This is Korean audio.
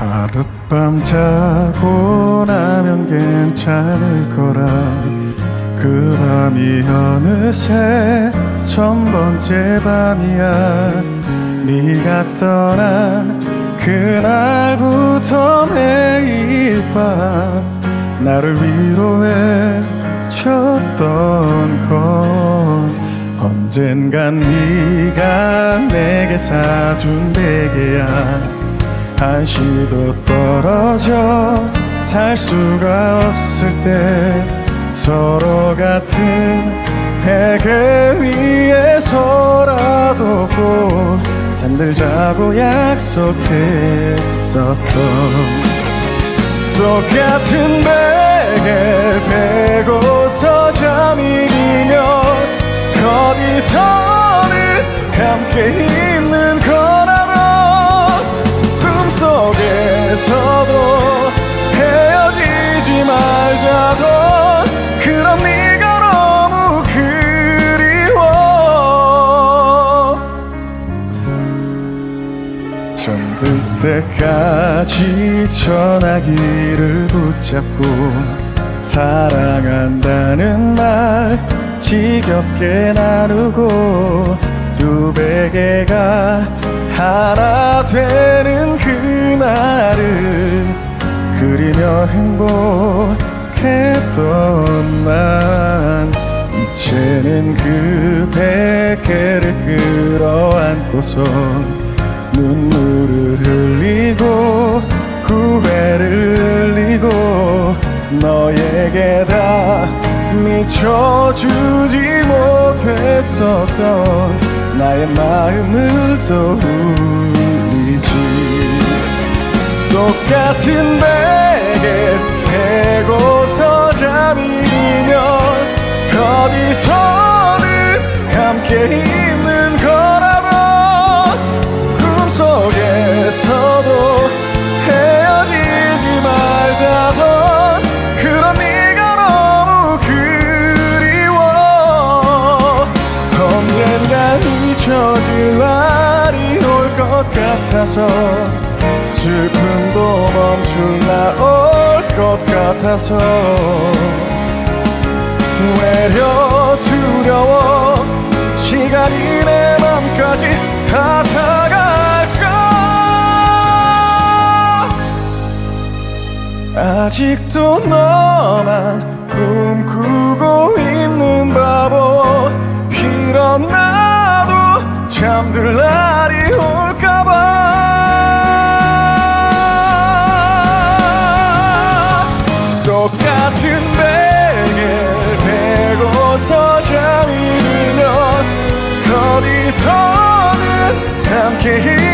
하룻밤 자고 나면 괜찮을 거라. 그 밤이 어느새 천 번째 밤이야. 네가 떠난 그날부터 매일 밤 나를 위로해 줬던 건 언젠간 네가 내게 사준 베개야 한시도 떨어져 살 수가 없을 때 서로 같은 베개 위에서라도 꼭 잠들자고 약속했었던 똑같은 베개 베고서 잠이 들면 어디서 잠들 때까지 전화기를 붙잡고 사랑한다는 말 지겹게 나누고 두 베개가 하나 되는 그날을 그리며 행복했던 난 이제는 그 베개를 끌어안고서 눈물을 흘리고 후회를 흘리고 너에게 다 미쳐주지 못했었던 나의 마음을 떠올리지. 똑같은 베개 베고서 잠이 들면 어디서 같아서 슬픔도 멈출 날올것 같아서 외려 두려워 시간이 내 맘까지 앗아갈까? 아직도 너만 꿈꾸고 있는 바보. 일어나도 잠들 날 들면 어디서는 함께